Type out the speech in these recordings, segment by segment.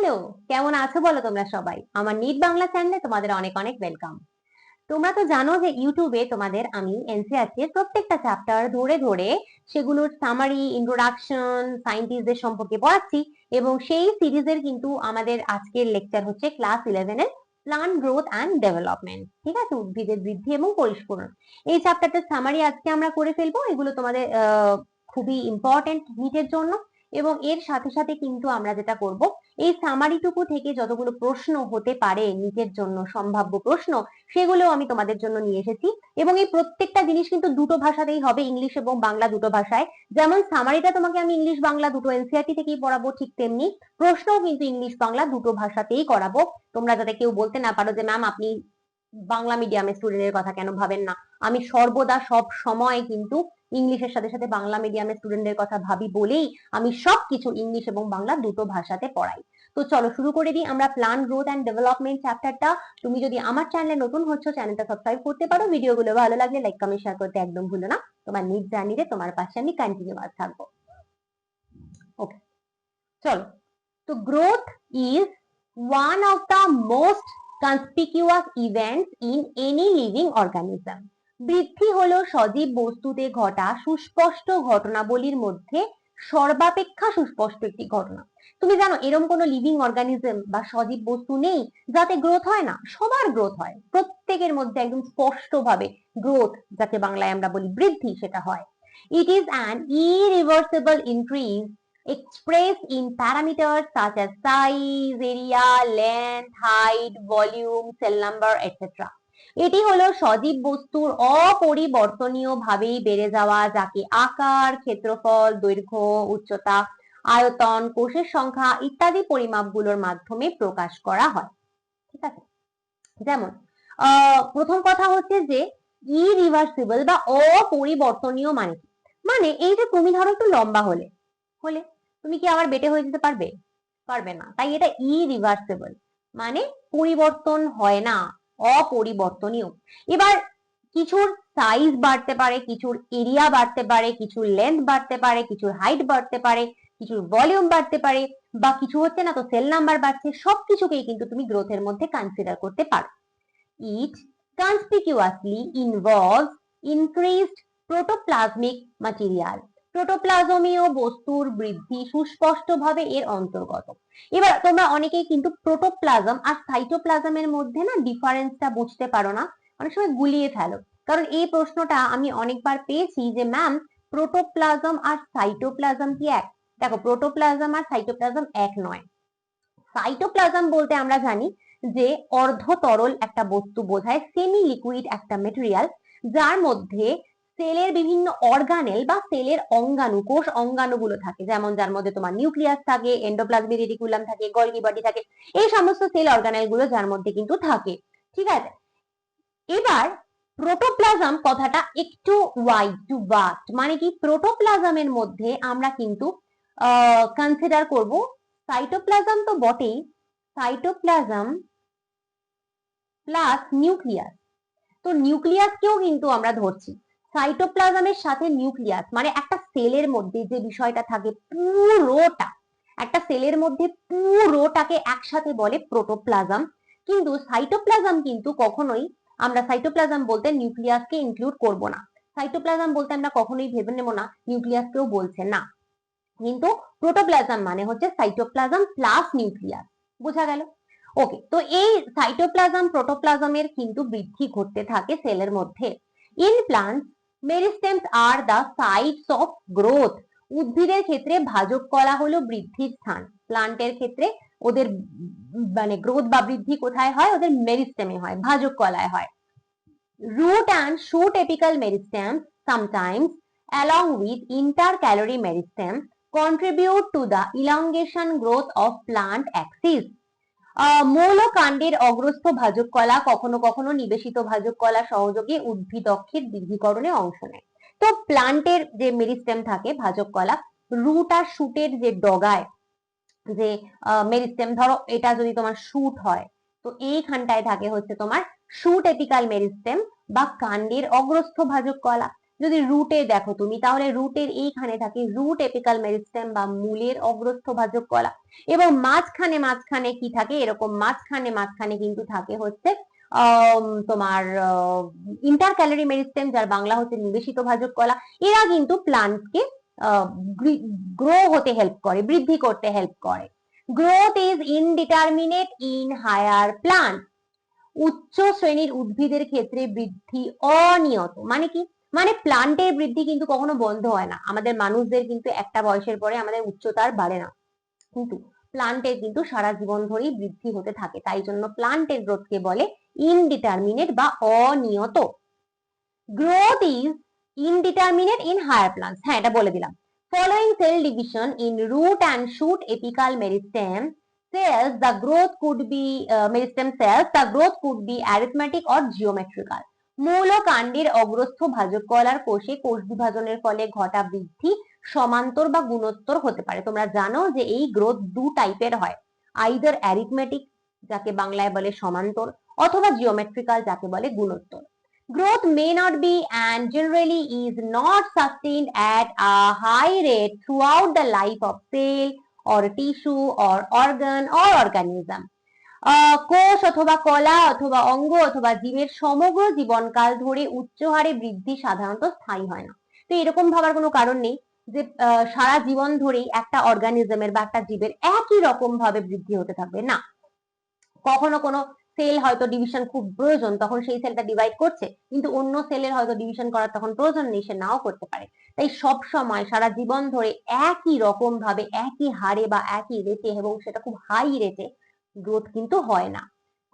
Hello কেমন আছো বলো তোমরা সবাই? আমার নিট বাংলা চ্যানেলে তোমাদের অনেক অনেক ওয়েলকাম তোমরা তো জানো যে ইউটিউবে তোমাদের আমি এনসিআরটি এর প্রত্যেকটা চ্যাপ্টার ধরে ধরে সেগুলোর সামারি ইন্ট্রোডাকশন সায়েন্টিস্টদের সম্পর্কে পড়াচ্ছি এবং সেই সিরিজের কিন্তু আমাদের আজকের লেকচার হচ্ছে ক্লাস ইলেভেনের প্লান্ট গ্রোথ অ্যান্ড ডেভেলপমেন্ট ঠিক আছে? উদ্ভিদের বৃদ্ধি এবং পরিস্ফুরণ এই চ্যাপ্টারটার সামারি আজকে আমরা করে ফেলব। এগুলো তোমাদের খুবই ইম্পর্টেন্ট নিটের জন্য। এবং এর সাথে সাথে কিন্তু আমরা যেটা করব, এই সামারিটুকু থেকে যতগুলো প্রশ্ন হতে পারে নিজের জন্য সম্ভাব্য প্রশ্ন সেগুলো আমি তোমাদের জন্য নিয়ে এসেছি। এবং এই প্রত্যেকটা জিনিস কিন্তু দুটো ভাষাতেই হবে, ইংলিশ এবং বাংলা দুটো ভাষায়। যেমন সামারিটা তোমাকে আমি ইংলিশ, বাংলা দুটো এনসিআরটি থেকেই পড়াবো ঠিক তেমনি, প্রশ্নও কিন্তু ইংলিশ, বাংলা দুটো ভাষাতেই করাবো। তোমরা যাতে কেউ বলতে না পারো যে, ম্যাম, আপনি বাংলা মিডিয়ামের স্টুডেন্টের কথা কেন ভাবেন না? আমি সর্বদা সব সময় কিন্তু ইংলিশের সাথে সাথে বাংলা মিডিয়ামের স্টুডেন্টদের কথা ভাবি বলেই আমি সব কিছু ইংলিশ এবং বাংলা দুটো ভাষাতে পড়াই। তো চলো শুরু করে দিই আমরা প্ল্যান গ্রোথ অ্যান্ড ডেভেলপমেন্ট চ্যাপ্টারটা তুমি যদি আমার চ্যানেলে নতুন হচ্ছ চ্যানেলটা সাবস্ক্রাইব করতে পারো। ভিডিওগুলো ভালো লাগলে লাইক কমেন্ট শেয়ার করতে একদম ভুলো না। তোমার নিজ জার্নিতে তোমার পাশে আমি কন্টিনিউয়াস থাকব। ওকে চলো। তো growth is one of the most conspicuous events in any living organism বৃদ্ধি হলো সজীব বস্তুতে ঘটা সুস্পষ্ট ঘটনাবলীর মধ্যে সর্বাপেক্ষা সুস্পষ্ট একটি ঘটনা। তুমি জানো এরকম কোনো লিভিং অর্গানিজম বা সজীব বস্তু নেই যাতে গ্রোথ হয় না সবার গ্রোথ হয়। প্রত্যেকের মধ্যে একদম স্পষ্ট ভাবে গ্রোথ যাকে বাংলায় আমরা বলি বৃদ্ধি সেটা হয়। It is an irreversible increase expressed in parameters such area, length, height, volume, cell number, etc. এটি হলো সজীব বস্তুর অপরিবর্তনীয় ভাবেই বেড়ে যাওয়া, যাকে আকার, ক্ষেত্রফল, দৈর্ঘ্য, উচ্চতা, আয়তন, কোষের সংখ্যা ইত্যাদি পরিমাপগুলোর মাধ্যমে প্রকাশ করা হয়। ঠিক আছে? যেমন প্রথম কথা হচ্ছে যে ইরিভার্সিবল বা অপরিবর্তনীয় মানে মানে এই যে তুমি ধরো একটু লম্বা হলে হলে তুমি কি আবার বেটে হয়ে যেতে পারবে? পারবে না। তাই এটা ইরিভার্সিবল মানে পরিবর্তন হয় না। অপরিবর্তনীয়। এবার কিছুর সাইজ বাড়তে পারে, কিছুর এরিয়া বাড়তে পারে, কিছুর লেন্থ বাড়তে পারে, কিছুর হাইট বাড়তে পারে, কিছুর ভলিউম বাড়তে পারে, বা কিছু হচ্ছে না তো সেল নাম্বার বাড়ছে, সবকিছুকেই কিন্তু তুমি গ্রোথের মধ্যে কনসিডার করতে পারো। It conspicuously involves increased protoplasmic material প্রোটোপ্লাজমীয় বস্তুর বৃদ্ধি সুস্পষ্টভাবে এর অন্তর্গত। এবার তোমরা অনেকেই কিন্তু প্রোটোপ্লাজম আর সাইটোপ্লাজমের মধ্যে না ডিফারেন্সটা বুঝতে পারো না, অনেক সময় গুলিয়ে ফেলো। কারণ এই প্রশ্নটা আমি অনেকবার পেয়েছি যে, ম্যাম, প্রোটোপ্লাজম আর সাইটোপ্লাজম কি এক? দেখো, প্রোটোপ্লাজম আর সাইটোপ্লাজম এক নয়। সাইটোপ্লাজম বলতে আমরা জানি যে অর্ধ তরল একটা বস্তু বোঝায় সেমি লিকুইড একটা মেটেরিয়াল যার মধ্যে সেলের বিভিন্ন অর্গানেল বা সেলের অঙ্গাণু কোষ অঙ্গাণুগুলো থাকে। যেমন যার মধ্যে তোমার নিউক্লিয়াস থাকে এন্ডোপ্লাজমিক রেটিকুলাম থাকে গলগি বডি থাকে, এই সমস্ত সেল অর্গানেলগুলো যার মধ্যে কিন্তু থাকে। ঠিক আছে? এবার প্রোটোপ্লাজম কথাটা একটু ওয়াইড টু ভাস্ট মানে কি? প্রোটোপ্লাজমের মধ্যে আমরা কিন্তু কনসিডার করব সাইটোপ্লাজম তো বটেই। সাইটোপ্লাজম প্লাস নিউক্লিয়াস তো নিউক্লিয়াসকেও কিন্তু আমরা ধরছি। সাইটোপ্লাজমের সাথে নিউক্লিয়াস মানে একটা সেলের মধ্যে যে বিষয়টা থাকে পুরোটা, একটা সেলের মধ্যে পুরোটাকে একসাথে বলে প্রোটোপ্লাজম কিন্তু সাইটোপ্লাজম কিন্তু কখনোই আমরা সাইটোপ্লাজম বলতে নিউক্লিয়াসকে ইনক্লুড করব না। সাইটোপ্লাজম বলতে আমরা কখনোই ভেবে নেব না নিউক্লিয়াসকেও বলছে না। কিন্তু প্রোটোপ্লাজম মানে হচ্ছে সাইটোপ্লাজম প্লাস নিউক্লিয়াস বোঝা গেল? ওকে তো এই সাইটোপ্লাজম প্রোটোপ্লাজমের কিন্তু বৃদ্ধি ঘটতে থাকে সেলের মধ্যে। In plant meristems are the sites of growth. উদ্ভিদের ক্ষেত্রে ভাজক কলা হলো বৃদ্ধির স্থান। প্লান্টের ক্ষেত্রে ওদের মানে গ্রোথ বা বৃদ্ধি কোথায় হয়? ওদের মেরিস্টেমে হয়, ভাজক কলায় হয়। Root and shoot apical meristem sometimes along with intercalary meristem contribute to the elongation growth of plant axis. Ah, মূল কাণ্ডের অগ্রস্থ ভাজক কলা কখনো কখনো নিবেশিত ভাজক কলা সহযোগে উদ্ভিদ অক্ষের বৃদ্ধিকরণে অংশ নেয়। তো প্লান্টের যে মেরিস্টেম থাকে ভাজক কলা রুট আর শুটের যে ডগায় যে মেরিস্টেম ধরো এটা যদি তোমার শুট হয় তো এইখানটায় থাকে হচ্ছে তোমার শুট এপিকাল মেরিস্টেম বা কাণ্ডের অগ্রস্থ ভাজক কলা যদি রুটে দেখো তুমি, তাহলে রুটের এইখানে থাকে রুট এপিকাল মেরিস্টেম বা মূলের অগ্রস্থ ভাজক কলা। এবং মাঝখানে মাঝখানে কি থাকে? এরকম মাঝখানে মাঝখানে কিন্তু থাকে হচ্ছে তোমার ইন্টার ক্যালোরি মেরিস্টেম যার বাংলা হচ্ছে নিবেশিত ভাজক কলা। এরা কিন্তু প্লান্টকে গ্রো হতে হেল্প করে, বৃদ্ধি করতে হেল্প করে। Growth is indeterminate in higher plant উচ্চ শ্রেণির উদ্ভিদের ক্ষেত্রে বৃদ্ধি অনিয়ত। মানে কি? মানে প্লান্টের বৃদ্ধি কিন্তু কখনো বন্ধ হয় না। আমাদের মানুষদের কিন্তু একটা বয়সের পরে আমাদের উচ্চতার বাড়ে না। কিন্তু প্লান্টের কিন্তু সারা জীবন ধরেই বৃদ্ধি হতে থাকে। তাই জন্য প্লান্টের গ্রোথকে বলে ইনডিটারমিনেট বা অনিয়ত। Growth is indeterminate in higher plants হ্যাঁ এটা বলে দিলাম। Following cell division in root and shoot apical meristem cells the growth could be uh, meristem cells the growth could be arithmetic or মূল কাণ্ডের অগ্রস্থ ভাজক কলার কোষে কোষ বিভাজনের ফলে ঘটা বৃদ্ধি, সমান্তর বা গুণোত্তর হতে পারে। তোমরা জানো যে এই গ্রোথ দু টাইপের হয়। আইদার অ্যারিথমেটিক যাকে বাংলায় বলে সমান্তর, অথবা জিওমেট্রিক্যাল যাকে বলে গুণোত্তর। growth may not be and generally is not sustained at a high rate throughout the life of cell or tissue or organ or organism. কোষ অথবা কলা অথবা অঙ্গ অথবা জীবের সমগ্র জীবনকাল ধরে উচ্চ হারে বৃদ্ধি সাধারণত স্থায়ী হয় না। তো এরকম ভাবার কোনো কারণ নেই যে সারা জীবন ধরেই একটা অর্গানিজমের বা একটা জীবের একই রকম ভাবে বৃদ্ধি হতে থাকবে। না। কখনো কোনো সেল হয়তো ডিভিশন খুব প্রয়োজন, তখন সেই সেলটা ডিভাইড করছে, কিন্তু অন্য সেলের হয়তো ডিভিশন করার তখন প্রয়োজন নেই, সে নাও করতে পারে। তাই সব সময় সারা জীবন ধরে একই রকম ভাবে একই হারে বা একই রেটে এবং সেটা খুব হাই রেটে গ্রোথ কিন্তু হয় না।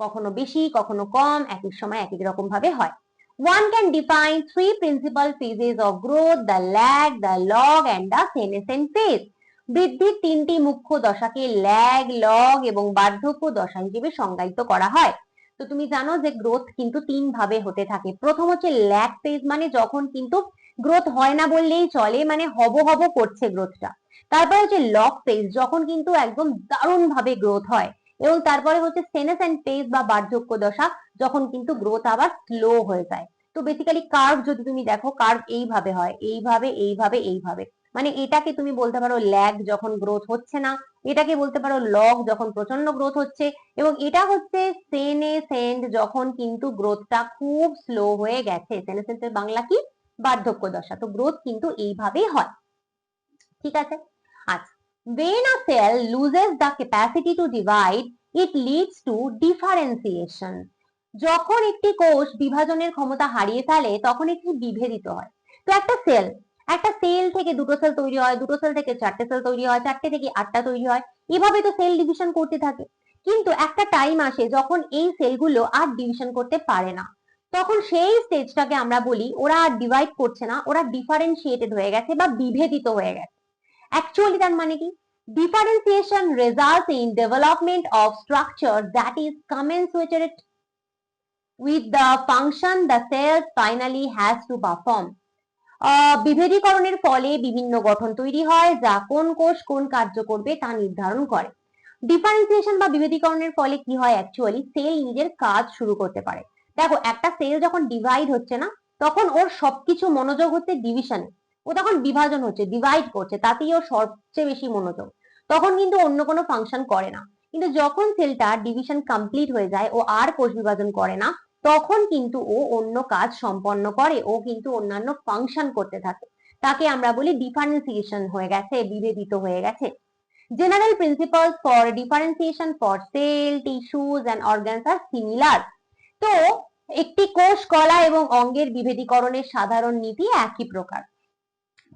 কখনো বেশি কখনো কম একই সময় একই রকম ভাবে হয়। One can define three principal phases of growth, the lag, the log and the senescent phase. বৃদ্ধির তিনটি মুখ্য দশাকে ল্যাগ লগ এবং বার্ধক্য দশা হিসেবে সংজ্ঞায়িত করা হয়। তো তুমি জানো যে গ্রোথ কিন্তু তিন ভাবে হতে থাকে। প্রথম হচ্ছে ল্যাগ ফেজ মানে যখন কিন্তু গ্রোথ হয় না বললেই চলে মানে হব হব করছে গ্রোথটা তারপরে হচ্ছে লগ ফেজ যখন কিন্তু একদম দারুণ ভাবে গ্রোথ হয়। এবং তারপরে হচ্ছে সেনেসেন্ট ফেজ বা বার্ধক্য দশা যখন কিন্তু গ্রোথ আবার স্লো হয়ে যায়। তো বেসিক্যালি কার্ভ যদি তুমি দেখো কার্ভ এইভাবে হয়, এইভাবে এইভাবে এইভাবে। মানে এটাকে তুমি বলতে পারো ল্যাগ যখন গ্রোথ হচ্ছে না, এটাকে বলতে পারো লগ যখন প্রচণ্ড গ্রোথ হচ্ছে, এবং এটা হচ্ছে সেনেসেন্ট যখন কিন্তু গ্রোথটা খুব স্লো হয়ে গেছে। সেনেসেন্টের বাংলা কি? বার্ধক্য দশা। তো গ্রোথ কিন্তু এইভাবেই হয়। ঠিক আছে? আচ্ছা। When a cell loses the capacity to divide, it leads to differentiation. যখন একটি কোষ বিভাজনের ক্ষমতা হারিয়ে ফেলে, তখন এটি বিভেদিত হয়। তো একটা সেল একটা সেল থেকে দুটো সেল তৈরি হয়, দুটো সেল থেকে চারটে সেল তৈরি হয়, চারটে থেকে আটটা তৈরি হয়, এভাবে তো সেল ডিভিশন করতে থাকে। কিন্তু একটা টাইম আসে যখন এই সেলগুলো আর ডিভিশন করতে পারে না। তখন সেই স্টেজটাকে আমরা বলি, ওরা আর ডিভাইড করছে না, ওরা ডিফারেন্সিয়েটেড হয়ে গেছে বা বিভেদিত হয়ে গেছে। অ্যাকচুয়ালি তার মানে কি differentiation results in development of structure that is commensurate with the function the cell has to perform. আহ, বিভেদীকরণের ফলে বিভিন্ন গঠন তৈরি হয় যা কোন কোষ কোন কার্য করবে তা নির্ধারণ করে। ডিফারেন্সিয়েশন বা বিভেদীকরণের ফলে কি হয় অ্যাকচুয়ালি সেল নিজের কাজ শুরু করতে পারে। দেখো একটা সেল যখন ডিভাইড হচ্ছে না তখন ওর সবকিছু মনোযোগ হচ্ছে ডিভিশনে ও তখন বিভাজন হচ্ছে ডিভাইড করছে, তাতেই ও সবচেয়ে বেশি মনোযোগ। তখন কিন্তু অন্য কোনো ফাংশন করে না। কিন্তু যখন সেলটা ডিভিশন কমপ্লিট হয়ে যায়, ও আর কোষ বিভাজন করে না, তখন কিন্তু ও অন্য কাজ সম্পন্ন করে, ও কিন্তু অন্যান্য ফাংশন করতে থাকে। তাকে আমরা বলি ডিফারেন্সিয়েশন হয়ে গেছে, বিভেদিত হয়ে গেছে। General principles for differentiation for cell tissues and organs are similar তো একটি কোষ, কলা এবং অঙ্গের বিভেদীকরণের সাধারণ নীতি একই প্রকার।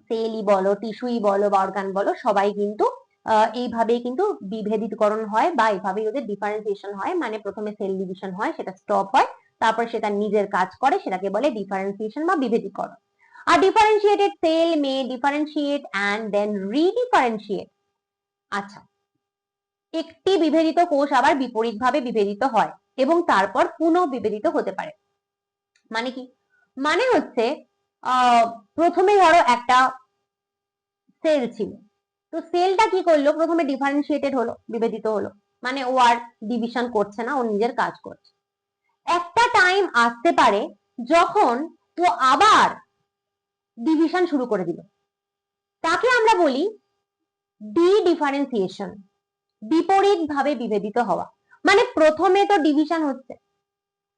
সেলই বলো টিস্যুই বলো বা অর্গান বলো সবাই কিন্তু আহ, এইভাবেই কিন্তু বিভেদিতকরণ হয় বা এইভাবেই ওদের ডিফারেন্সিয়েশন হয়। মানে প্রথমে সেল ডিভিশন হয় সেটা স্টপ হয় তারপর সেটা নিজের কাজ করে সেটাকে বলে ডিফারেন্সিয়েশন বা বিভেদীকরণ। আর differentiated cell may differentiate and then redifferentiate আচ্ছা একটি বিভেদিত কোষ আবার বিপরীতভাবে বিভেদিত হয় এবং তারপর পুনঃ বিভেদিত হতে পারে। মানে কি? মানে হচ্ছে প্রথমে ধরো একটা সেল ছিল। তো সেলটা কি করল? প্রথমে ডিফারেন্সিয়েটেড হলো, বিভেদিত হলো। মানে ও আর ডিভিশন করছে না, ও নিজের কাজ করছে। একটা টাইম আসতে পারে যখন ও আবার ডিভিশন শুরু করে দিল। তাকে আমরা বলি ডি ডিফারেন্সিয়েশন বিপরীত ভাবে বিভেদিত হওয়া। মানে প্রথমে তো ডিভিশন হচ্ছে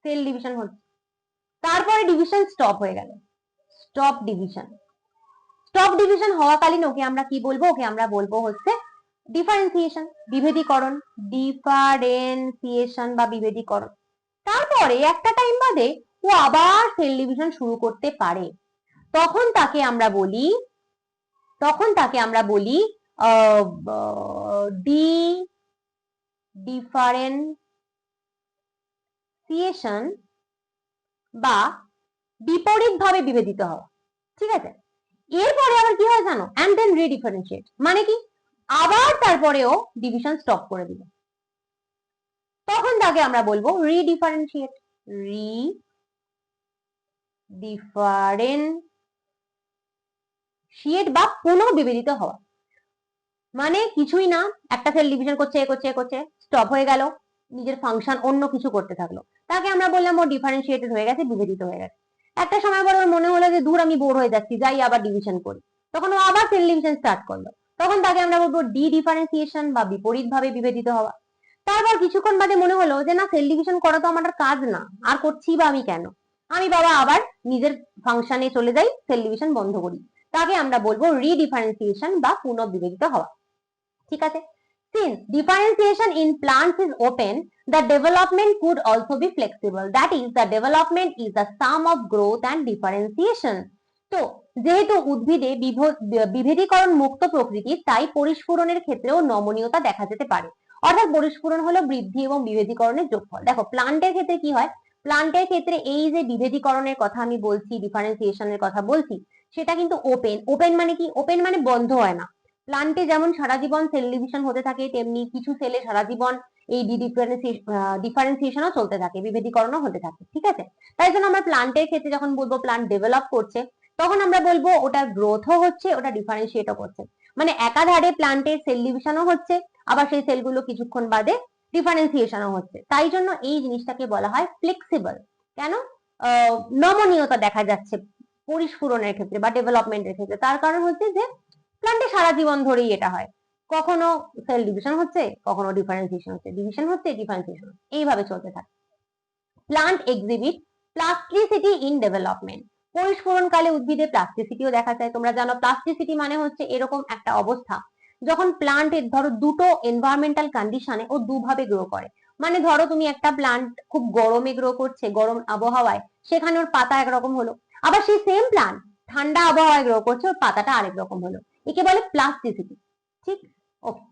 সেল ডিভিশন হচ্ছে। তারপরে ডিভিশন স্টপ হয়ে গেল। স্টপ ডিভিশন স্টপ ডিভিশন হওয়াকালীন ওকে আমরা কি বলব? ওকে আমরা বলব হচ্ছে ডিফারেন্সিয়েশন বিভেদীকরণ ডিফারেন্সিয়েশন বা বিভেদীকরণ। তারপরে একটা টাইম বাদে ও আবার সেল ডিভিশন শুরু করতে পারে। তখন তাকে আমরা বলি, তখন তাকে আমরা বলি ডি ডিফারেন্সিয়েশন বা বিপরীতভাবে বিভেদিত হওয়া। ঠিক আছে? এরপরে আবার কি হয় জানো? অ্যান্ড দেন রিডিফারেন্সিয়েট মানে কি? আবার তারপরেও ডিভিশন স্টপ করে দিল। তখন তাকে আমরা বলব রিডিফারেন্সিয়েট রি ডিফারেন্সিয়েট বা পুনঃ বিভেদিত হওয়া। মানে কিছুই না, একটা সেল ডিভিশন করছে, এ করছে এ করছে স্টপ হয়ে গেল, নিজের ফাংশন অন্য কিছু করতে থাকল। তাকে আমরা বললাম ও ডিফারেন্সিয়েটেড হয়ে গেছে, বিভেদিত হয়ে গেছে। একটা সময় পর মনে হলো যে দূর আমি বোর হয়ে যাচ্ছি, যাই আবার ডিভিশন করি। তখন ও আবার সেল ডিভিশন স্টার্ট করল। তখন তাকে আমরা বলব ডি ডিফারেন্সিয়েশন বা বিপরীত ভাবে বিভেদিত হওয়া। তারপর কিছুক্ষণ বাদে মনে হলো যে, না সেল ডিভিশন করা তো আমার কাজ না, আর করছি বা আমি কেন? আমি বাবা আবার নিজের ফাংশনে চলে যাই সেল ডিভিশন বন্ধ করি। তাকে আমরা বলব রিডিফারেন্সিয়েশন বা পুনঃবিভেদিত হওয়া। ঠিক আছে? Since differentiation in plants is open the development could also be flexible. That is, the development is the sum of growth and differentiation. তো যেহেতু উদ্ভিদে বিভ- বিভেদীকরণ মুক্ত প্রকৃতি, তাই পরিস্ফুরণের ক্ষেত্রেও নমনীয়তা দেখা যেতে পারে। অর্থাৎ পরিস্ফুরণ হলো বৃদ্ধি এবং বিভেদীকরণের যোগফল। দেখো প্লান্টের ক্ষেত্রে কি হয়? প্লান্টের ক্ষেত্রে এই যে বিভেদীকরণের কথা আমি বলছি ডিফারেন্সিয়েশনের কথা বলছি, সেটা কিন্তু ওপেন ওপেন মানে কি? ওপেন মানে বন্ধ হয় না। প্লান্টে যেমন সারা জীবন সেল ডিভিশন হতে থাকে, তেমনি কিছু সেলে সারা জীবন এই ডিফারেন্সিয়েশনও চলতে থাকে, বিভেদীকরণও হতে থাকে, ঠিক আছে? তাই জন্য আমরা প্লান্টের ক্ষেত্রে যখন বলব প্লান্ট ডেভেলপ করছে, তখন আমরা বলব ওটার গ্রোথও হচ্ছে, ওটা ডিফারেন্সিয়েটও করছে। মানে একাধারে প্লান্টের সেল ডিভিশনও হচ্ছে, আবার সেই সেলগুলো কিছুক্ষণ বাদে ডিফারেন্সিয়েশনও হচ্ছে। তাই জন্য এই জিনিসটাকে বলা হয় ফ্লেক্সিবল কেন? নমনীয়তা দেখা যাচ্ছে পরিস্ফুরণের ক্ষেত্রে বা ডেভেলপমেন্টের ক্ষেত্রে। তার কারণ হচ্ছে যে প্লান্টে সারা জীবন ধরেই এটা হয়। কখনো সেল ডিভিশন হচ্ছে, কখনো ডিফারেন্সিয়েশন হচ্ছে। ডিভিশন হচ্ছে ডিফারেন্সিয়েশন এইভাবে চলতে থাকে। Plant exhibit plasticity in development পরিস্ফুরণকালে উদ্ভিদে প্লাস্টিসিটিও দেখা যায়। তোমরা জানো প্লাস্টিসিটি মানে হচ্ছে এরকম একটা অবস্থা যখন প্লান্টের ধরো দুটো এনভায়রনমেন্টাল কন্ডিশনে ও দুভাবে গ্রো করে। মানে ধরো তুমি একটা প্লান্ট খুব গরমে গ্রো করছে, গরম আবহাওয়ায়, সেখানে ওর পাতা একরকম হলো। আবার সেই সেম প্লান্ট ঠান্ডা আবহাওয়ায় গ্রো করছে, ওর পাতাটা আরেক রকম হলো। একে বলে প্লাস্টিসিটি ঠিক? ওকে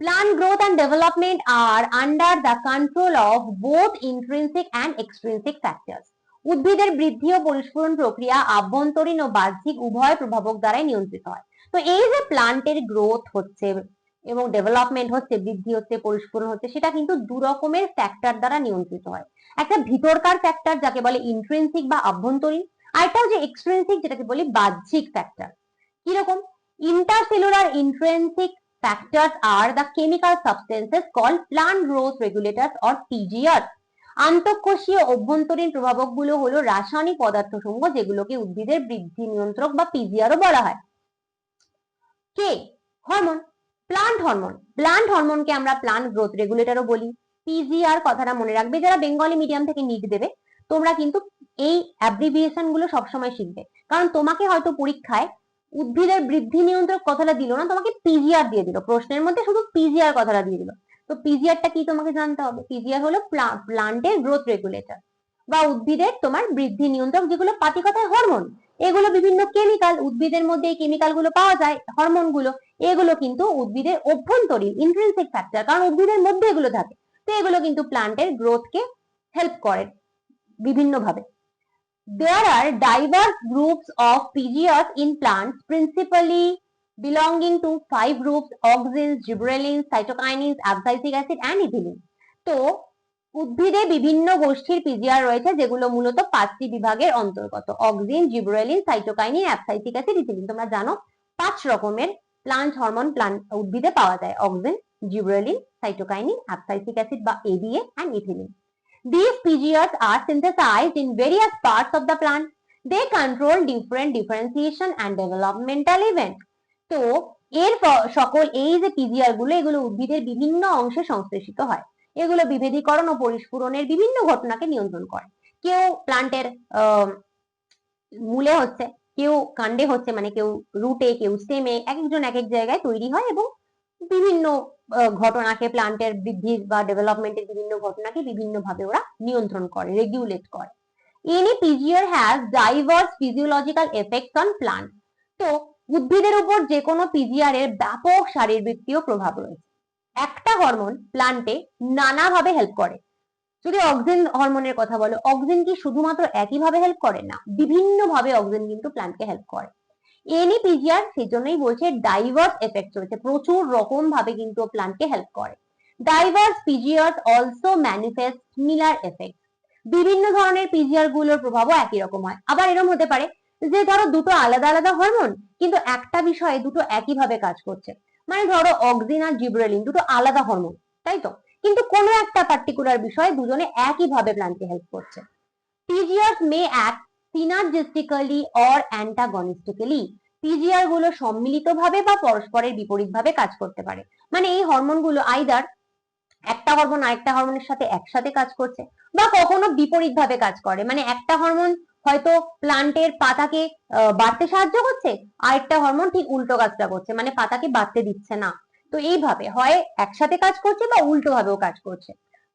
Plant growth and development are under the control of both intrinsic and extrinsic factors. উদ্ভিদের বৃদ্ধি ও পরিস্ফুরণ প্রক্রিয়া আভ্যন্তরীণ ও বাহ্যিক উভয় প্রভাবক দ্বারাই নিয়ন্ত্রিত হয়। তো এই যে প্লান্টের গ্রোথ হচ্ছে এবং ডেভেলপমেন্ট হচ্ছে, বৃদ্ধি হচ্ছে পরিস্ফুরণ হচ্ছে, সেটা কিন্তু দু রকমের ফ্যাক্টর দ্বারা নিয়ন্ত্রিত হয়। একটা ভিতরকার ফ্যাক্টর যাকে বলে ইন্ট্রিনসিক বা আভ্যন্তরীণ আরেকটা হচ্ছে এক্সট্রিনসিক যেটাকে বলি বাহ্যিক ফ্যাক্টর কীরকম? Intercellular intrinsic factors are the chemical substances called plant growth regulators or PGRs. আন্তঃকোষীয় অভ্যন্তরীণ প্রভাবকগুলো হলো রাসায়নিক পদার্থসমূহ যেগুলোকে উদ্ভিদের বৃদ্ধি নিয়ন্ত্রক বা পিজিআরও বলা হয়। কে হরমোন প্লান্ট হরমোন প্লান্ট হরমোনকে আমরা প্লান্ট গ্রোথ রেগুলেটরও বলি। পিজিআর কথাটা মনে রাখবে, যারা বেঙ্গলি মিডিয়াম থেকে নিট দেবে, তোমরা কিন্তু এই অ্যাব্রিভিয়েশনগুলো সবসময় শিখবে। কারণ তোমাকে হয়তো পরীক্ষায় উদ্ভিদের বৃদ্ধি নিয়ন্ত্রক কথাটা দিল না, তোমাকে পিজিআর দিয়ে দিল। প্রশ্নের মধ্যে শুধু পিজিআর কথাটা দিয়ে দিল। তো পিজিআরটা কি তোমাকে জানতে হবে? পিজিআর হলো প্লান্টের গ্রোথ রেগুলেটর বা উদ্ভিদের তোমার বৃদ্ধি নিয়ন্ত্রক, যেগুলো পাতি কথায় হরমোন এগুলো বিভিন্ন কেমিক্যাল উদ্ভিদের মধ্যে এই কেমিক্যালগুলো পাওয়া যায় হরমোনগুলো। এগুলো কিন্তু উদ্ভিদের অভ্যন্তরীণ ইন্ট্রিনসিক ফ্যাক্টর কারণ উদ্ভিদের মধ্যে এগুলো থাকে। তো এগুলো কিন্তু প্লান্টের গ্রোথকে হেল্প করে বিভিন্ন ভাবে There are diverse groups of PGRs in plants, principally belonging to five groups: auxins, gibberellins, cytokinins, abscisic acid, and ethylene. তো উদ্ভিদে বিভিন্ন গোষ্ঠীর পিজিআর রয়েছে যেগুলো মূলত পাঁচটি বিভাগের অন্তর্গত auxin gibberellin cytokinin abscisic acid ethylene তোমরা জানো পাঁচ রকমের প্লান্ট হরমোন প্লান্ট উদ্ভিদে পাওয়া যায় auxin gibberellin cytokinin abscisic acid বা ADA and ethylene These PGRs are synthesized in various parts of the plant. They control different differentiation and developmental event তো এর সকল এই যে পিজিআরগুলো, এগুলো উদ্ভিদের বিভিন্ন অংশে সংশ্লেষিত হয়। এগুলো বিভেদীকরণ ও পরিস্ফুরণের বিভিন্ন ঘটনাকে নিয়ন্ত্রণ করে। কেউ প্লান্টের মূলে হচ্ছে, কেউ কাণ্ডে হচ্ছে মানে কেউ রুটে কেউ স্টেমে এক একজন এক এক জায়গায় তৈরি হয় এবং বিভিন্ন ঘটনাকে প্লান্টের বৃদ্ধির বা ডেভেলপমেন্টের বিভিন্ন ঘটনাকে বিভিন্ন ভাবে ওরা নিয়ন্ত্রণ করে রেগুলেট করে। Any PGR has diverse physiological effects on plant তো উদ্ভিদের উপর যে কোনো পিজিআর এর ব্যাপক শারীরবৃত্তীয় প্রভাব রয়েছে। একটা হরমোন প্লান্টে নানাভাবে হেল্প করে। যদি অক্সিজেন হরমোনের কথা বলো অক্সিজেন কি শুধুমাত্র একইভাবে হেল্প করে না বিভিন্ন ভাবে অক্সিজেন কিন্তু প্লান্টকে হেল্প করে। এনি পিজিআর সেই জন্যই বলছে ডাইভার্স এফেক্ট রয়েছে। প্রচুর রকম ভাবে কিন্তু প্লান্টকে হেল্প করে। Diverse PGR also manifest similar effect বিভিন্ন ধরনের পিজিআরগুলোর প্রভাবও একই রকম হয়। আবার এরকম হতে পারে যে ধরো দুটো আলাদা আলাদা হরমোন কিন্তু একটা বিষয়ে দুটো একইভাবে কাজ করছে। মানে ধরো অক্সিন আর জিব্রেলিন দুটো আলাদা হরমোন তাই তো? কিন্তু কোনো একটা পার্টিকুলার বিষয়ে দুজনে একইভাবে প্ল্যান্টকে হেল্প করছে। PGR may act synergistically or antagonistically পিজিআরগুলো সম্মিলিতভাবে বা পরস্পরের বিপরীতভাবে কাজ করতে পারে। মানে এই হরমোনগুলো আইদার একটা হরমোন আরেকটা হরমোনের সাথে একসাথে কাজ করছে বা কখনো বিপরীতভাবে কাজ করে। মানে একটা হরমোন হয়তো প্লান্টের পাতাকে বাড়তে সাহায্য করছে, আরেকটা হরমোন ঠিক উল্টো কাজটা করছে মানে পাতাকে বাড়তে দিচ্ছে না। তো এইভাবে হয় একসাথে কাজ করছে বা উল্টো ভাবেও কাজ করছে।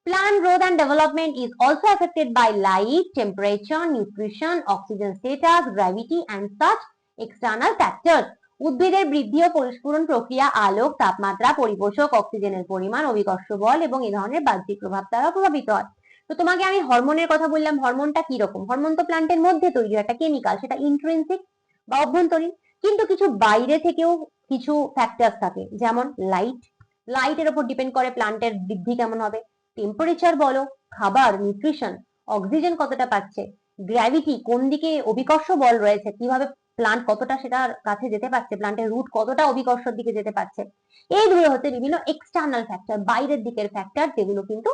Plant growth and development is also affected by light, temperature, nutrition, oxygen status, gravity, and such external factors. উদ্ভিদের বৃদ্ধি ও পরিস্ফুরণ প্রক্রিয়া, আলোক, তাপমাত্রা, পরিপোষক, অক্সিজেনের পরিমাণ, অভিকর্ষ বল এবং এই ধরনের বাহ্যিক প্রভাব দ্বারা প্রভাবিত হয়। তো তোমাকে আমি হরমোনের কথা বললাম। হরমোনটা কি রকম? হরমোন তো প্লান্টের মধ্যে তৈরি হয়, একটা কেমিক্যাল সেটা ইন্ট্রিনসিক বা অভ্যন্তরীণ। কিন্তু কিছু বাইরে থেকেও কিছু ফ্যাক্টর থাকে, যেমন লাইট লাইটের উপর ডিপেন্ড করে প্লান্টের বৃদ্ধি কেমন হবে। টেম্পারেচার বলো, খাবার নিউট্রিশন অক্সিজেন কতটা পাচ্ছে গ্র্যাভিটি কোন দিকে অভিকর্ষ বল রয়েছে, কীভাবে প্লান্ট কতটা সেটার কাছে যেতে পারছে প্লান্টের রুট কতটা অভিকর্ষর দিকে যেতে পারছে এইগুলো হচ্ছে বিভিন্ন এক্সটার্নাল ফ্যাক্টর বাইরের দিকের ফ্যাক্টর যেগুলো কিন্তু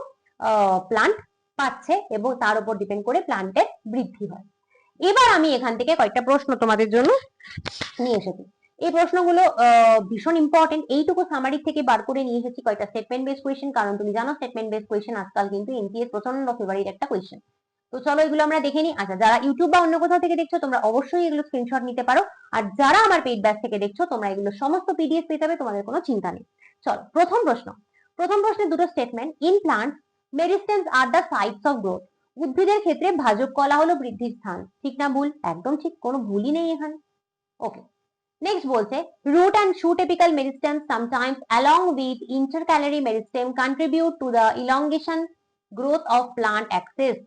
প্লান্ট পাচ্ছে এবং তার উপর ডিপেন্ড করে প্লান্টের বৃদ্ধি হয়। এবার আমি এখান থেকে কয়েকটা প্রশ্ন তোমাদের জন্য নিয়ে এসেছি। এই প্রশ্নগুলো ভীষণ ইম্পর্টেন্ট এইটুকু সামারি থেকে বার করে নিয়ে এসেছি কয়েকটা স্টেটমেন্ট বেস কোয়েশ্চেন কারণ তুমি জানো স্টেটমেন্ট বেস কোয়েশ্চেন আজকাল কিন্তু এনটিএ প্রচণ্ড ফেভারিট একটা কোয়েশ্চেন তো চলো এগুলো আমরা দেখে নিই। আচ্ছা যারা ইউটিউব বা অন্য কোথাও থেকে দেখছ, তোমরা অবশ্যই এগুলো স্ক্রিনশট নিতে পারো। আর যারা আমার পেইড ব্যাচ থেকে দেখছ, তোমরা এগুলো সমস্ত পিডিএফ পেতে হবে তোমাদের কোনো চিন্তা নেই। চলো, প্রথম প্রশ্ন। প্রথম প্রশ্নের দুটো statement in plant meristems are the sites of growth উদ্ভিদের ক্ষেত্রে ভাজক কলা হলো বৃদ্ধির স্থান। ঠিক না ভুল? একদম ঠিক, কোনো ভুলই নেই এখানে। ওকে নেক্সট বলছে root and shoot apical meristem sometimes along with intercalary meristem contribute to the elongation of plant axis.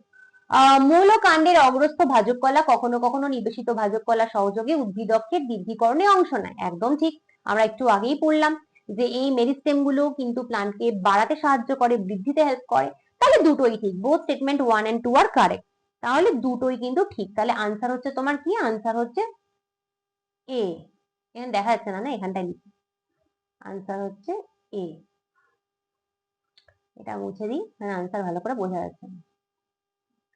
Ah, মূল কাণ্ডের অগ্রস্থ ভাজক কলা কখনো কখনো নিবেশিত ভাজক কলা সহযোগে উদ্ভিদকের বৃদ্ধিকরণে অংশ নেয়। একদম ঠিক আমরা একটু আগেই পড়লাম যে এই মেরিস্টেমগুলো কিন্তু প্লান্টকে বাড়াতে সাহায্য করে বৃদ্ধিতে হেল্প করে। তাহলে দুটোই ঠিক both statement one and two are correct তাহলে দুটোই কিন্তু ঠিক তাহলে আনসার হচ্ছে তোমার কি? আনসার হচ্ছে এ এখানে দেখা যাচ্ছে না না লিখি আনসার হচ্ছে এ এটা মুছে দিই আনসার ভালো করে বোঝা যাচ্ছে না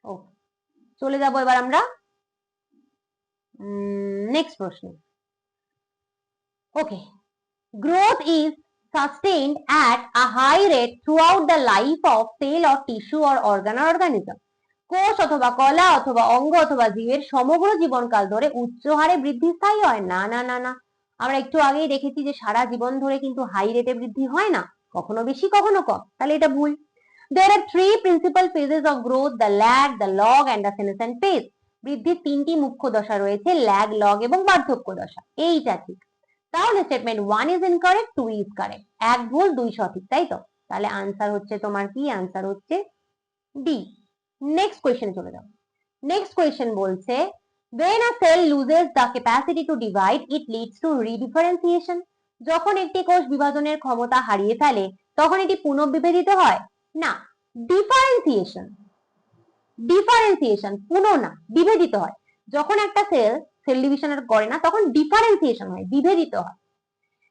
ওকে চলে যাব এবার আমরা নেক্সট প্রশ্ন okay growth is sustained at a high rate throughout the life of cell or tissue or organ or কোষ অথবা কলা অথবা অঙ্গ অথবা জীবের সমগ্র জীবনকাল ধরে উচ্চ হারে বৃদ্ধি স্থায়ী হয়। না না না না। আমরা একটু আগেই দেখেছি যে সারা জীবন ধরে কিন্তু হাই রেটে বৃদ্ধি হয় না। কখনো বেশি, কখনো কম। তাহলে এটা ভুল। There are three principal phases of growth, the lag, the log, and the senescent phase. বৃদ্ধির তিনটি মুখ্য দশা রয়েছে ল্যাগ লগ এবং বার্ধক্য দশা। এইটা ঠিক। তাহলে statement one is incorrect two is correct এক ভুল, দুই সঠিক, তাই তো? তাহলে আনসার হচ্ছে তোমার কি? আনসার হচ্ছে ডি নেক্সট কোয়েশ্চেন চলে যাও। নেক্সট কোয়েশ্চেন বলছে When a cell loses the capacity to divide, it leads to redifferentiation. যখন একটি কোষ বিভাজনের ক্ষমতা হারিয়ে ফেলে তখন এটি পুনর্বিভেদিত হয়। না ডিফারেন্সিয়েশন ডিফারেন্সিয়েশন পুনঃ না বিভেদিত হয়। যখন একটা সেল সেল ডিভিশনের করে না তখন ডিফারেন্সিয়েশন হয় বিভেদিত হয়।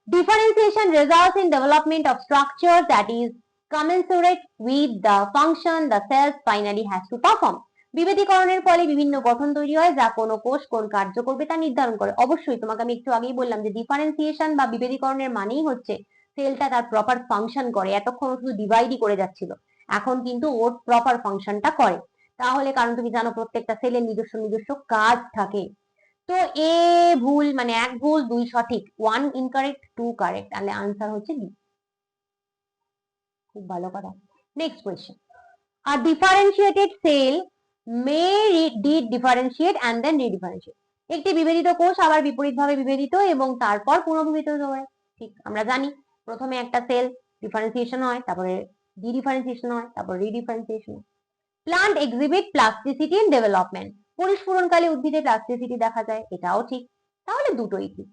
Differentiation results in development of structure that is commensurate with the function the cells finally has to perform বিভেদীকরণের ফলে বিভিন্ন গঠন তৈরি হয়, যা কোনো কোষ, কোন কার্য করবে তা নির্ধারণ করে। অবশ্যই, তোমাকে আমি একটু আগেই বললাম যে ডিফারেন্সিয়েশন বা বিভেদীকরণের মানেই হচ্ছে সেলটা তার প্রপার ফাংশন করে, এতক্ষণ শুধু ডিভাইডই করে যাচ্ছিল। এখন কিন্তু ওর প্রপার ফাংশনটা করে। তাহলে কারণ তুমি জানো, প্রত্যেকটা সেলের নিজস্ব নিজস্ব কাজ থাকে। তো এ ভুল মানে এক ভুল, দুই সঠিক ওয়ান ইনকারেক্ট টু কারেক্ট তাহলে আনসার হচ্ছে ডি খুব ভালো কথা। Next question R differentiated cell may dedifferentiate and then redifferentiate একটি বিভেদিত কোষ আবার বিপরীতভাবে বিভেদিত এবং তারপর পুনর্বিভেদিত হয় ঠিক, আমরা জানি প্রথমে একটা সেল ডিফারেন্সিয়েশন হয়, তারপরে ডি ডিফারেন্সিয়েশন হয়, তারপর redifferentiation plant exhibit plasticity in development পরিস্ফুরণকালে উদ্ভিদে প্লাস্টিসিটি দেখা যায়, এটাও ঠিক। তাহলে দুটোই ঠিক।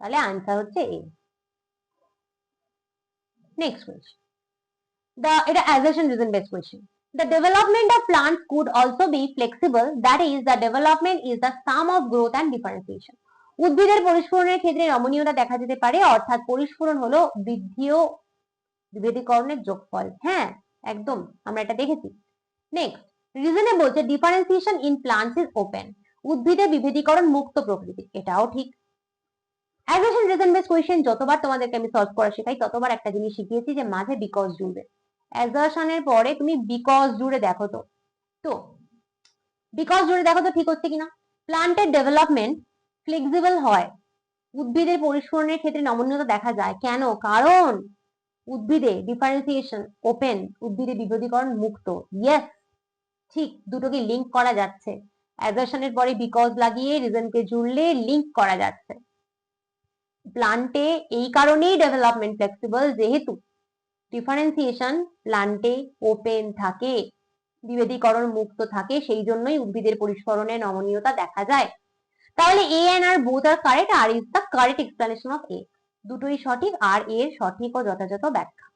তাহলে আনসার হচ্ছে এ নেক্সট কোয়েশ্চেন the, এটা assertion reason based question. The development of plants could also be flexible. That is, the development is the sum of growth and differentiation. উদ্ভিদের পরিস্ফুরণের ক্ষেত্রে নমনীয়তা দেখা যেতে পারে, অর্থাৎ পরিস্ফুরণ হলো বৃদ্ধি ও বিভেদীকরণের যোগফল। হ্যাঁ একদম, আমরা এটা দেখেছি। নেক্সট রিজনে বলছে differentiation in plants is open উদ্ভিদের বিভেদীকরণ মুক্ত প্রকৃতি এটাও ঠিক। অ্যাগ্রেশন রিজন বেস কোয়েশ্চেন যতবার তোমাদেরকে আমি সলভ করা শেখাই, ততবার একটা জিনিস শিখিয়েছি যে মাঝে বিকজ জুড়বে। অ্যাজারশনের পরে তুমি বিকজ জুড়ে দেখো তো। তো বিকজ জুড়ে দেখো তো ঠিক হচ্ছে কিনা? প্লান্টের ডেভেলপমেন্ট ফ্লেক্সিবল হয়। উদ্ভিদের পরিস্ফুরণের ক্ষেত্রে নমনীয়তা দেখা যায়। কেন? কারণ উদ্ভিদে ডিফারেন্সিয়েশন ওপেন উদ্ভিদে বিভেদীকরণ মুক্ত। ইয়েস ঠিক, দুটোকে লিংক করা যাচ্ছে। অ্যাজারশনের পরে বিকজ লাগিয়ে রিজনকে জুড়লে লিংক করা যাচ্ছে। প্লান্টে এই কারণেই ডেভেলপমেন্ট ফ্লেক্সিবল যেহেতু ডিফারেন্সিয়েশন প্লান্টে ওপেন থাকে, বিভেদীকরণ মুক্ত থাকে, সেই জন্যই উদ্ভিদের পরিস্ফুরণে নমনীয়তা দেখা যায়। তাহলে A and R both are correct R is the correct explanation of A দুটোই সঠিক আর এর সঠিক ও যথাযথ ব্যাখ্যা।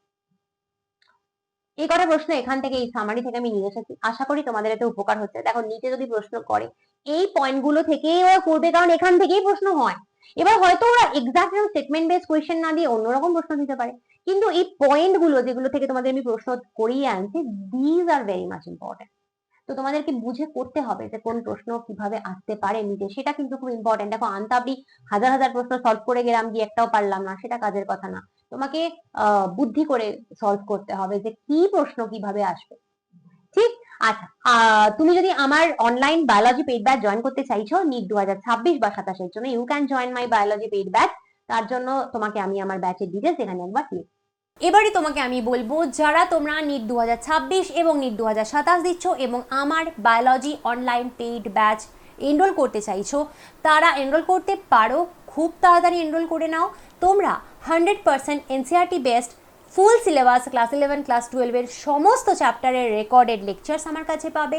এই কটা প্রশ্ন এখান থেকে এই সামারি থেকে আমি নিয়ে এসেছি। আশা করি তোমাদের এতে উপকার হচ্ছে। দেখো, নিচে যদি প্রশ্ন করে, এই পয়েন্টগুলো থেকেই ওরা করবে, কারণ এখান থেকেই প্রশ্ন হয়। এবার হয়তো ওরা এক্সাক্ট স্টেটমেন্ট বেস কোয়েশ্চেন না দিয়ে অন্যরকম প্রশ্ন দিতে পারে। কিন্তু এই পয়েন্টগুলো যেগুলো থেকে তোমাদের আমি প্রশ্ন করিয়ে আনছি these are very much important তো তোমাদেরকে বুঝে করতে হবে যে কোন প্রশ্ন কীভাবে আসতে পারে নিতে সেটা কিন্তু খুব ইম্পর্টেন্ট দেখো আনতে আনতাবড়ি হাজার হাজার প্রশ্ন সলভ করে গেলাম, গিয়ে একটাও পারলাম না, সেটা কাজের কথা না। তোমাকে বুদ্ধি করে সলভ করতে হবে যে কি প্রশ্ন কীভাবে আসবে। ঠিক? আচ্ছা তুমি যদি আমার online biology paid batch join করতে চাইছো নিট দু হাজার ছাব্বিশ বা সাতাশের জন্য you can join my biology paid batch তার জন্য তোমাকে আমি আমার ব্যাচের ডিটেলস এখানে একবার দিয়ে এবারে তোমাকে আমি বলব, যারা তোমরা নিট দুহাজার ছাব্বিশ এবং নিট দু দিচ্ছ এবং আমার biology online paid batch enrol করতে চাইছো, তারা এনরোল করতে পারো, খুব তাড়াতাড়ি এনরোল করে নাও। তোমরা hundred percent NCERT best full syllabus class eleven class টুয়েলভের সমস্ত চ্যাপ্টারের রেকর্ডেড লেকচার্স আমার কাছে পাবে।